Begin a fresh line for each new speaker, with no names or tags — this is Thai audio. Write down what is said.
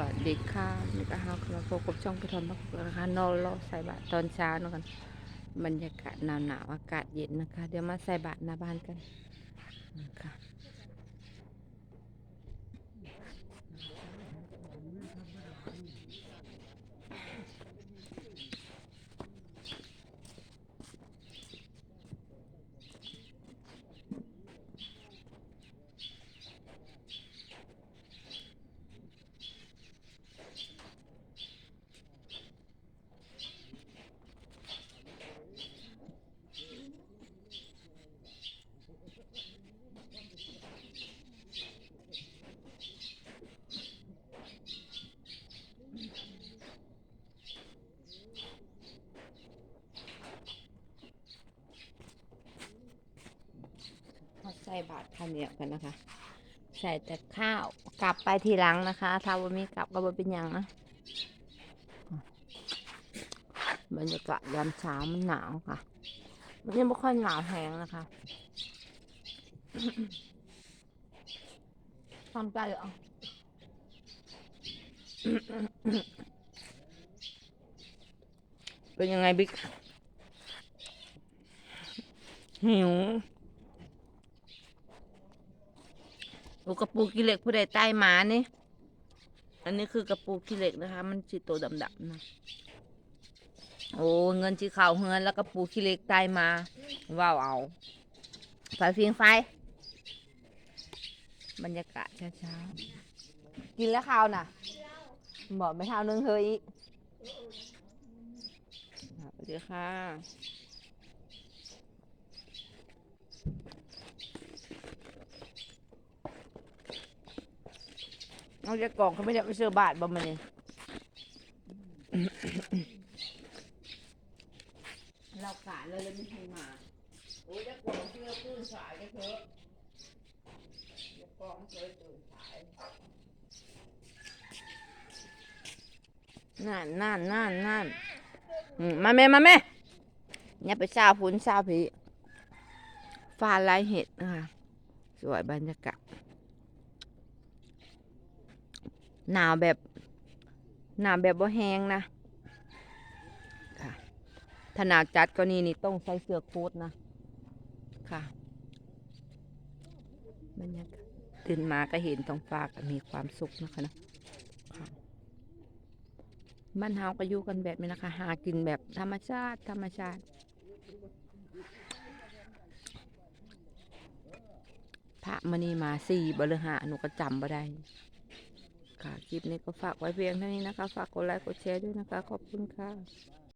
วัสดีค่ะนี่ก็เฮาคือมาพบกับช่องกระทอมพักนะคะนอนรอใส่บาตรตอนเช้านะกันบรรยากาศหนาวๆอากาศเย็นนะคะ เดี๋ยวมาใส่บาตรหน้าบ้านกันนะคะ บาตรข้าวเหนียวกันนะคะ ใส่แต่ข้าวกลับไปทีหลังนะคะถ้าว่ามีกลับก็บ่เป็นยังนะบรรยากาศยามเช้ามันหนาวค่ะมันยังไม่ค่อยหนาวแห้งนะคะทำใจเหรอเป็นยังไงบิ๊กหิว ลูกระปูกิเหล็กผู้ใดใต้หมานี่ อันนี้คือกระปูกิเหล็กนะคะ มันสีตัวดำๆนะ โอ้เงินชีขาวเฮือนแล้วกระปูกิเหล็กใต้มา ว้าวเอาไฟฟิงไฟ บรรยากาศเช้าๆ กินแล้วข้าวน่ะ บอกไม่เท่านึงเฮ้ยสวัสดีค่ะ เอาจากกล่องเขาไม่ได้ไปเชื่อบาทบ่มาเนี่ยเรากาดเลยเลยไม่ให้มาโอ้ยจะกล่องเชื่อปืนสายจะเถอะจะกล่องเคยปืนสายนั่นนั่นนั่นนั่นมาแม่มาแม่เนี่ยไปซาพุ้นซาผีฟ้าลายเห็ดนะคะสวยบรรยากาศ หนาวแบบหนาวแบบว่าแห้งนะค่ะถ้าหนาวจัดก็นี่นี่ต้องใส่เสื้อโค้ทนะค่ะบรรยากาศตื่นมาก็เห็นท้องฟ้าก็มีความสุขนะคะนะค่ะบ้านเฮาก็อยู่กันแบบนี้นะคะ หากินแบบธรรมชาติ ธรรมชาติพระมณีมาสี่บริหาหนูก็จำบ่ได้ คลิปนี้ก็ฝากไว้เพียงเท่านี้นะคะ ฝากกดไลค์กดแชร์ด้วยนะคะ ขอบคุณค่ะ